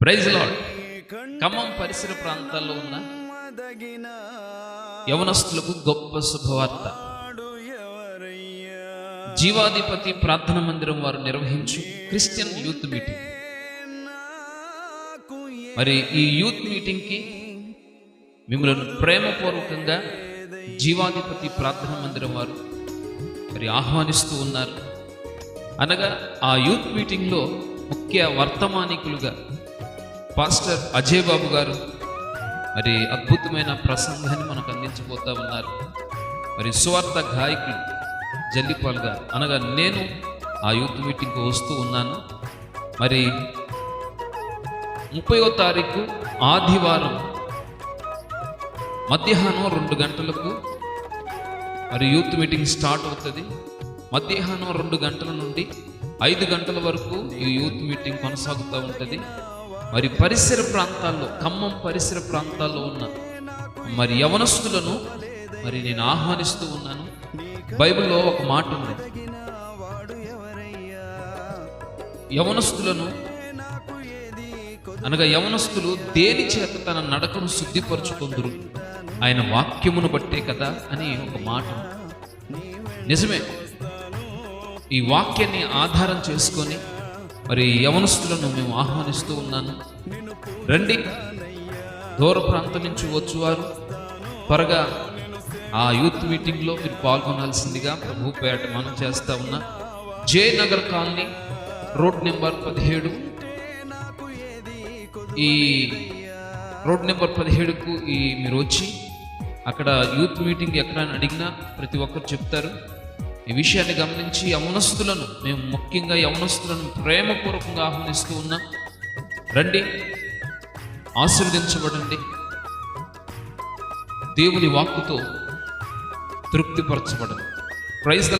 Praise lord Khammam పరిసర ప్రాంతాల్లో ఉన్న యవనస్తులకు గొప్ప శుభవార్త. జీవాధిపతి ప్రార్థన మందిరం వారు నిర్వహించు క్రిస్టియన్ యూత్ మీటింగ్ మరి ఈ యూత్ మీటింగ్కి మిమ్మల్ని ప్రేమపూర్వకంగా జీవాధిపతి ప్రార్థన మందిరం వారు మరి ఆహ్వానిస్తూ ఉన్నారు. అనగా ఆ యూత్ మీటింగ్లో ముఖ్య వర్తమానికులుగా పాస్టర్ అజయ్ బాబు గారు మరి అద్భుతమైన ప్రసంగాన్ని మనకు అందించబోతా ఉన్నారు. మరి సువార్త గాయకులు జల్లిపాలుగా అనగా నేను ఆ యూత్ మీటింగ్కి వస్తూ ఉన్నాను. మరి ముప్పయో తారీఖు ఆదివారం మధ్యాహ్నం రెండు గంటలకు మరి యూత్ మీటింగ్ స్టార్ట్ అవుతుంది. మధ్యాహ్నం రెండు గంటల నుండి ఐదు గంటల వరకు ఈ యూత్ మీటింగ్ కొనసాగుతూ ఉంటుంది. మరి పరిసర ప్రాంతాల్లో ఖమ్మం పరిసర ప్రాంతాల్లో ఉన్న మరి యవనస్తులను మరి నేను ఆహ్వానిస్తూ ఉన్నాను. బైబిల్లో ఒక మాట ఉంది. యవనస్తులను అనగా యవనస్తులు దేని చేత తన నడకను శుద్ధిపరచుకుందరు? ఆయన వాక్యమును బట్టే కదా అని ఒక మాట నిజమే. ఈ వాక్యాన్ని ఆధారం చేసుకొని మరి యవనస్తులను మేము ఆహ్వానిస్తూ ఉన్నాను. రండి. దూర ప్రాంతం నుంచి వచ్చేవారు త్వరగా ఆ యూత్ మీటింగ్లో మీరు పాల్గొనాల్సిందిగా ప్రభుపేట మనం చేస్తా ఉన్నా. జయనగర్ కాలనీ రోడ్ నెంబర్ పదిహేడు. ఈ రోడ్ నెంబర్ పదిహేడుకు ఈ మీరు వచ్చి అక్కడ యూత్ మీటింగ్ ఎక్కడైనా అడిగినా ప్రతి ఒక్కరు చెప్తారు. ఈ విషయాన్ని గమనించి యమునస్తులను మేము ముఖ్యంగా యమునస్తులను ప్రేమపూర్వకంగా ఆహ్వానిస్తూ ఉన్నాం. రండి ఆశీర్వదించబడండి. దేవుని వాక్కుతో తృప్తిపరచబడండి ప్రైజ్